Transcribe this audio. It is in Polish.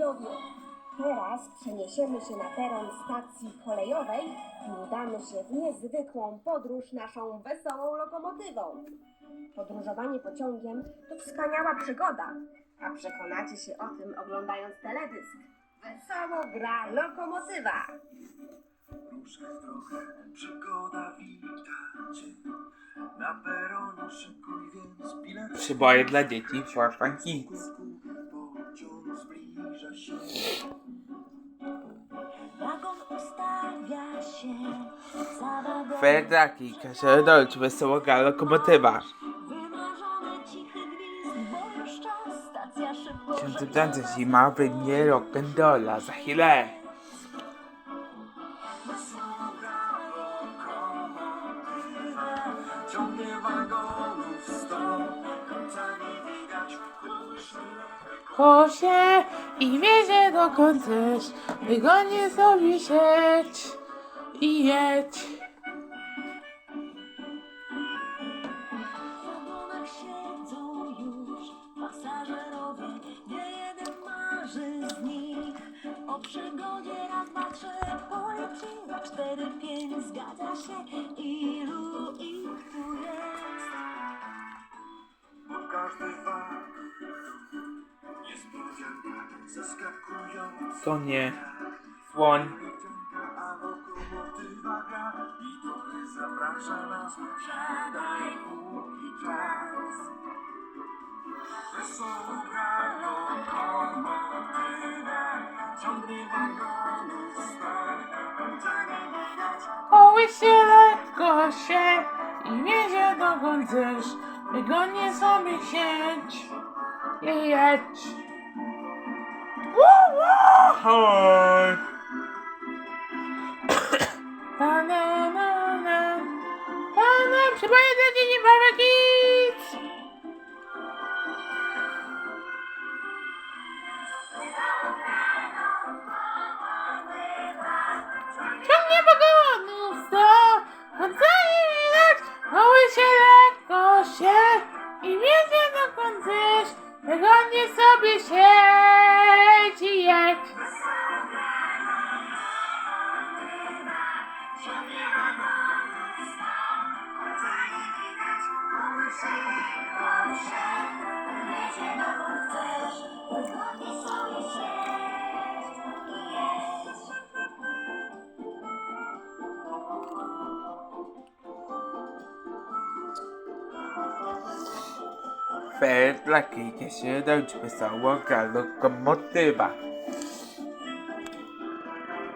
widzowie. Teraz przeniesiemy się na peron stacji kolejowej i udamy się w niezwykłą podróż naszą wesołą lokomotywą. Podróżowanie pociągiem to wspaniała przygoda, a przekonacie się o tym oglądając teledysk. Wesoło gra lokomotywa. Ruszaj drogę, przygoda wita cię. Na peronie szykuj więc bilet. Przyboje dla dzieci. Pociąg Ferdraki, Kasia Dolcz, wesoła gra lokomotywa. Szybko Ciągnąca zima w rytmie rock'n'rolla. Za chwilę. Ciągnie i wiezie dokąd chcesz. Wygodnie sobie siedź i jedź. O przygodzie. Raz, dwa, trzy, policzy. Cztery, pięć, zgadza się. Końca nie widać. Kołysie lekko się i wiezie dokąd chcesz. Wygodnie sobie siedź i jedź. Hoj. Na, na, na, na. Na, na, przyboje dla dzieci Baba Kids. Ciągnie sto, końca nie widać, kołysie lekko się i wiezie dokąd chcesz. Wygodnie sobie siedź Fair dla kika się dać wesoła lokomotywa.